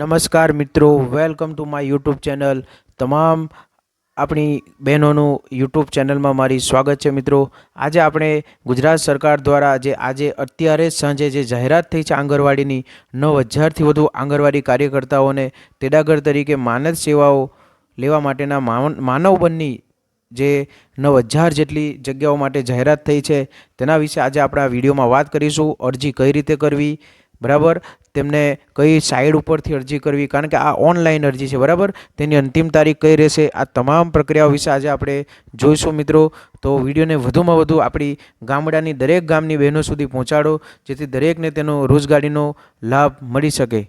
નમસ્કાર મિત્રો welcome to my YouTube channel તમામ આપણી બહેનોનું યુટ્યુબ ચેનલમાં મારી સ્વાગત છે મિત્રો. આજે આપણે ગુજરાત સરકાર દ્વારા જે આજે અત્યારે સાંજે જે જાહેરાત થઈ છે આંગણવાડીની, નવ હજારથી વધુ આંગણવાડી કાર્યકર્તાઓને તેડાગર તરીકે માનદ સેવાઓ લેવા માટેના માનવ બનની જે નવ હજાર જેટલી જગ્યાઓ માટે જાહેરાત થઈ છે, તેના વિશે આજે આપણે આ વિડીયોમાં વાત કરીશું. અરજી કઈ રીતે કરવી? બરાબર? તેમને કઈ સાઇડ ઉપરથી અરજી કરવી? કારણ કે આ ઓનલાઈન અરજી છે, બરાબર? તેની અંતિમ તારીખ કઈ રહેશે? આ તમામ પ્રક્રિયાઓ વિશે આજે આપણે જોઈશું મિત્રો. તો વિડીયોને વધુમાં વધુ આપણી ગામડાની દરેક ગામની બહેનો સુધી પહોંચાડો, જેથી દરેકને તેનો રોજગારીનો લાભ મળી શકે.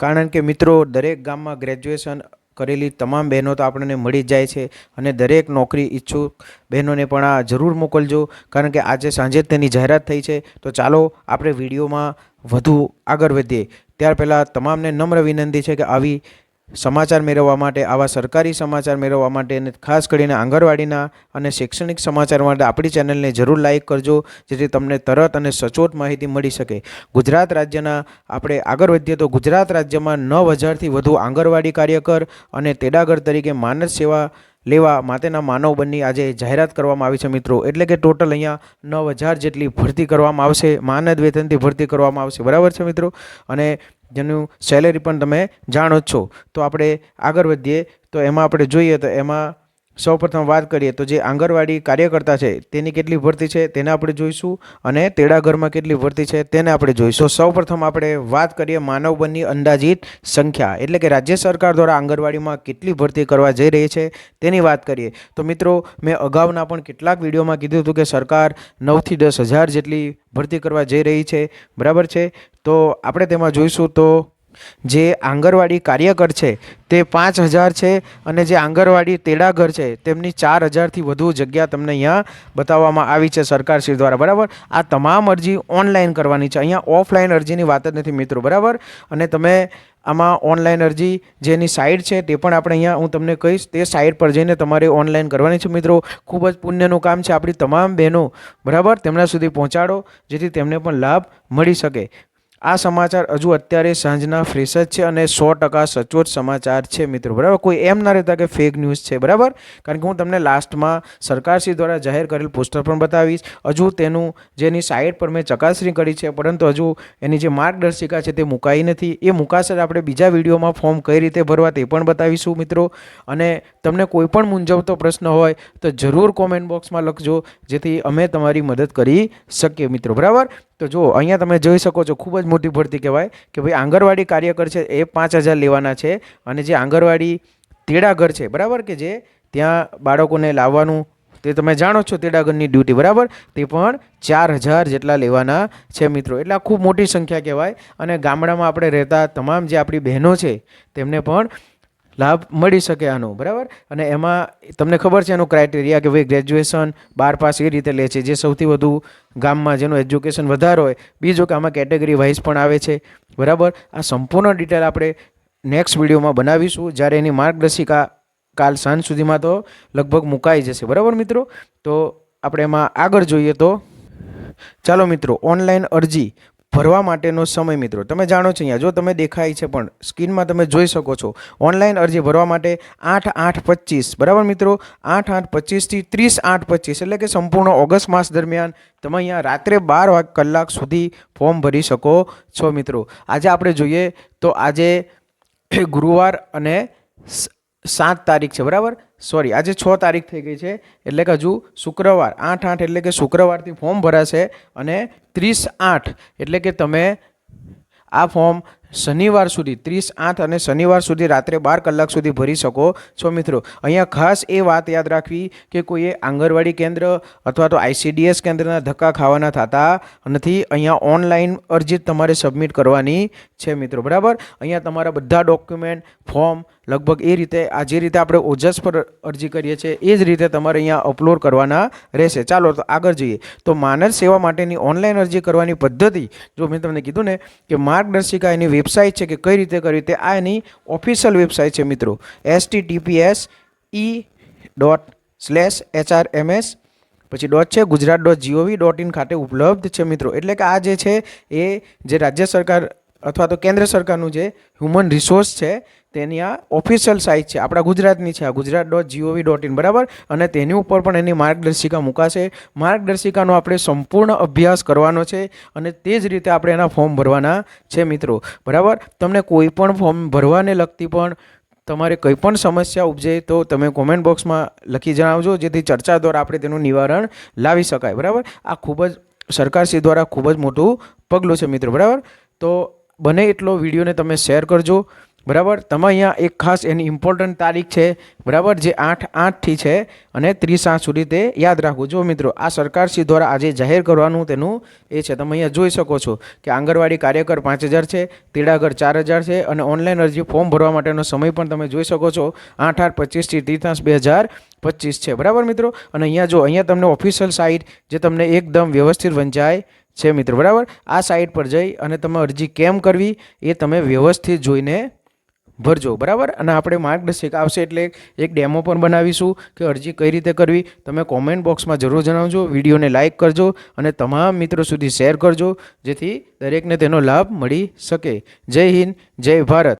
કારણ કે મિત્રો, દરેક ગામમાં ગ્રેજ્યુએશન કરેલી તમામ બહેનો તો આપણને મળી જ જાય છે અને દરેક નોકરી ઈચ્છુક બહેનોને પણ આ જરૂર મોકલજો. કારણ કે આજે સાંજે જ તેની જાહેરાત થઈ છે. તો ચાલો, આપણે વિડીયોમાં વધુ આગળ વધીએ ત્યાર પહેલાં તમામને નમ્ર વિનંતી છે કે આવી સમાચાર મેળવવા માટે, આવા સરકારી સમાચાર મેળવવા માટે અને ખાસ કરીને આંગણવાડીના અને શૈક્ષણિક સમાચાર માટે આપણી ચેનલને જરૂર લાઇક કરજો, જેથી તમને તરત અને સચોટ માહિતી મળી શકે. ગુજરાત રાજ્યના આપણે આગળ વધીએ તો ગુજરાત રાજ્યમાં નવ હજારથી વધુ આંગણવાડી કાર્યકર અને તેડાગર તરીકે માનસ સેવા લેવા માટેના માનવ બનની આજે જાહેરાત કરવામાં આવી છે મિત્રો. એટલે કે ટોટલ અહીંયા નવ હજાર જેટલી ભરતી કરવામાં આવશે, માનદ વેતનથી ભરતી કરવામાં આવશે. બરાબર છે મિત્રો? અને જેનું સેલેરી પણ તમે જાણો જ છો. તો આપણે આગળ વધીએ. તો એમાં આપણે જોઈએ તો એમાં સૌપ્રથમ વાત કરીએ તો જે આંગણવાડી કાર્યકર્તા છે, તેની કેટલી ભરતી છે, તેને આપણે જોઈશું અને તેડાઘરમાં કેટલી ભરતી છે, તેને આપણે જોઈશું. સૌપ્રથમ આપણે વાત કરીએ માનવ બનની અંદાજિત સંખ્યા. એટલે કે રાજ્ય સરકાર દ્વારા આંગણવાડીમાં કેટલી ભરતી કરવા જઈ રહી છે, તેની વાત કરીએ. તો મિત્રો, મેં અગાઉના પણ કેટલાક વિડીયોમાં કીધું હતું કે સરકાર નવથી દસ હજાર જેટલી ભરતી કરવા જઈ રહી છે. બરાબર છે? તો આપણે તેમાં જોઈશું તો જે આંગણવાડી કાર્યકર છે, તે પાંચ હજાર છે અને જે આંગણવાડી તેડાઘર છે, તેમની ચાર હજારથી વધુ જગ્યા તમને અહીંયા બતાવવામાં આવી છે સરકારશ્રી દ્વારા. બરાબર? આ તમામ અરજી ઓનલાઈન કરવાની છે. અહીંયા ઓફલાઈન અરજીની વાત જ નથી મિત્રો. બરાબર? અને તમે આમાં ઓનલાઈન અરજી જેની સાઇટ છે તે પણ આપણે અહીંયા હું તમને કહીશ, તે સાઇટ પર જઈને તમારે ઓનલાઈન કરવાની છે મિત્રો. ખૂબ જ પુણ્યનું કામ છે આપણી તમામ બહેનો. બરાબર? તેમના સુધી પહોંચાડો જેથી તેમને પણ લાભ મળી શકે. આ સમાચાર હજુ અત્યારે સાંજના ફ્રેશ જ છે અને સો ટકા સચોટ સમાચાર છે મિત્રો. બરાબર? કોઈ એમ ના રહેતા કે ફેક ન્યૂઝ છે. બરાબર? કારણ કે હું તમને લાસ્ટમાં સરકારશ્રી દ્વારા જાહેર કરેલ પોસ્ટર પણ બતાવીશ. હજુ તેનું જેની સાઇટ પર મેં ચકાસણી કરી છે, પરંતુ હજુ એની જે માર્ગદર્શિકા છે તે મુકાઈ નથી. એ મુકાશે આપણે બીજા વિડીયોમાં ફોર્મ કઈ રીતે ભરવા તે પણ બતાવીશું મિત્રો. અને તમને કોઈ પણ મૂંઝવતો પ્રશ્ન હોય તો જરૂર કોમેન્ટ બોક્સમાં લખજો, જેથી અમે તમારી મદદ કરી શકીએ મિત્રો. બરાબર? તો જો અહીંયા તમે જોઈ શકો છો, ખૂબ જ મોટી ભરતી કહેવાય કે ભાઈ આંગણવાડી કાર્યકર છે એ પાંચ હજાર લેવાના છે અને જે આંગણવાડી તેડાગર છે, બરાબર કે જે ત્યાં બાળકોને લાવવાનું તે તમે જાણો છો તેડાગરની ડ્યુટી, બરાબર? તે પણ ચાર હજાર જેટલા લેવાના છે મિત્રો. એટલે ખૂબ મોટી સંખ્યા કહેવાય અને ગામડામાં આપણે રહેતા તમામ જે આપણી બહેનો છે તેમને પણ લાભ મળી શકે આનો, બરાબર? અને એમાં તમને ખબર છે એનું ક્રાઇટેરિયા કે ભાઈ ગ્રેજ્યુએશન બાર પાસ એ રીતે લે છે. જે સૌથી વધુ ગામમાં જેનું એજ્યુકેશન વધારે હોય, બીજું કે આમાં કેટેગરી વાઇઝ પણ આવે છે, બરાબર? આ સંપૂર્ણ ડિટેલ આપણે નેક્સ્ટ વિડીયોમાં બનાવીશું. જ્યારે એની માર્ગદર્શિકા કાલ સાંજ સુધીમાં તો લગભગ મુકાઈ જશે, બરાબર મિત્રો? તો આપણે એમાં આગળ જોઈએ તો, ચાલો મિત્રો ઓનલાઈન અરજી ભરવા માટેનો સમય મિત્રો. તમે જાણો છો અહીંયા, જો તમે દેખાય છે પણ સ્ક્રીનમાં તમે જોઈ શકો છો, ઓનલાઈન અરજી ભરવા માટે આઠ આઠ પચીસ, બરાબર મિત્રો? આઠ આઠ પચીસથી ત્રીસ આઠ પચીસ, એટલે કે સંપૂર્ણ ઓગસ્ટ માસ દરમિયાન તમે અહીંયા રાત્રે બાર કલાક સુધી ફોર્મ ભરી શકો છો મિત્રો. આજે આપણે જોઈએ તો આજે ગુરુવાર અને સાત તારીખ છે, બરાબર? સોરી આજે છ તારીખ થઈ ગઈ છે, એટલે કે હજુ શુક્રવાર, આઠ આઠ એટલે કે શુક્રવારથી ફોર્મ ભરાશે અને ત્રીસ આઠ એટલે કે તમે આ ફોર્મ શનિવાર સુધી, ત્રીસ આઠ અને શનિવાર સુધી રાત્રે બાર કલાક સુધી ભરી શકો છો મિત્રો. અહીંયા ખાસ એ વાત યાદ રાખવી કે કોઈએ આંગણવાડી કેન્દ્ર અથવા તો આઈસીડીએસ કેન્દ્રના ધક્કા ખાવાના થતા નથી. અહીંયા ઓનલાઈન અરજી તમારે સબમિટ કરવાની છે મિત્રો, બરાબર? અહીંયા તમારા બધા ડોક્યુમેન્ટ, ફોર્મ, લગભગ એ રીતે, આ જે રીતે આપણે ઓજસ પર અરજી કરીએ છીએ, એ જ રીતે તમારે અહીંયા અપલોડ કરવાના રહેશે. ચાલો તો આગળ જઈએ. તો માનવ સેવા માટેની ઓનલાઈન અરજી કરવાની પદ્ધતિ, જો મેં તમને કીધું ને, કે માર્ગદર્શિકા એની વેબસાઇટ છે કે કઈ રીતે કરવી તે આ એની ઓફિશિયલ વેબસાઇટ છે મિત્રો. S T TPS E dot slash HRMS પછી ડોટ છે Gujarat dot GOV dot in ખાતે ઉપલબ્ધ છે મિત્રો. એટલે કે આ જે છે એ જે રાજ્ય સરકાર અથવા તો કેન્દ્ર સરકારનું જે હ્યુમન રિસોર્સ છે તેની આ ઓફિશિયલ સાઇટ છે. આપણા ગુજરાતની છે. આ Gujarat dot GOV dot in બરાબર? અને તેની ઉપર પણ એની માર્ગદર્શિકા મૂકાશે. માર્ગદર્શિકાનો આપણે સંપૂર્ણ અભ્યાસ કરવાનો છે અને તે જ રીતે આપણે એના ફોર્મ ભરવાના છે મિત્રો. બરાબર? તમને કોઈ પણ ફોર્મ ભરવાને લગતી પણ તમારે કંઈ પણ સમસ્યા ઉપજે તો તમે કોમેન્ટ બોક્સમાં લખી જણાવજો, જેથી ચર્ચા દ્વારા આપણે તેનું નિવારણ લાવી શકાય. બરાબર? આ ખૂબ જ સરકારશ્રી દ્વારા ખૂબ જ મોટું પગલું છે મિત્રો. બરાબર? તો બને એટલો વિડીયોને તમે શેર કરજો. બરાબર? તમે અહીંયા એક ખાસ એની ઇમ્પોર્ટન્ટ તારીખ છે, બરાબર? જે આઠ આઠથી છે અને ત્રીસ આઠ સુધી તે યાદ રાખવું. જો મિત્રો, આ સરકારશ્રી દ્વારા આજે જાહેર કરવાનું તેનું એ છે. તમે અહીંયા જોઈ શકો છો કે આંગણવાડી કાર્યકર પાંચ હજાર છે, તેડાગર ચાર હજાર છે અને ઓનલાઈન અરજી ફોર્મ ભરવા માટેનો સમય પણ તમે જોઈ શકો છો. આઠ આઠ પચીસથી ત્રીસ બે હજાર પચીસ છે. બરાબર મિત્રો? અને અહીંયા જો, અહીંયા તમને ઓફિશિયલ સાઇટ જે તમને એકદમ વ્યવસ્થિત વંચાય છે મિત્રો. બરાબર? આ સાઇટ પર જઈ અને તમે અરજી કેમ કરવી એ તમે વ્યવસ્થિત જોઈને ભરજો, બરાબર? અને આપણે માર્ગદર્શિકા આવશે એટલે એક ડેમો પણ બનાવીશું કે અરજી કઈ રીતે કરવી, તમે કોમેન્ટ બોક્સમાં જરૂર જણાવજો, વિડીયોને લાઇક કરજો અને તમામ મિત્રો સુધી શેર કરજો, જેથી દરેકને તેનો લાભ મળી શકે. જય હિન્દ, જય ભારત.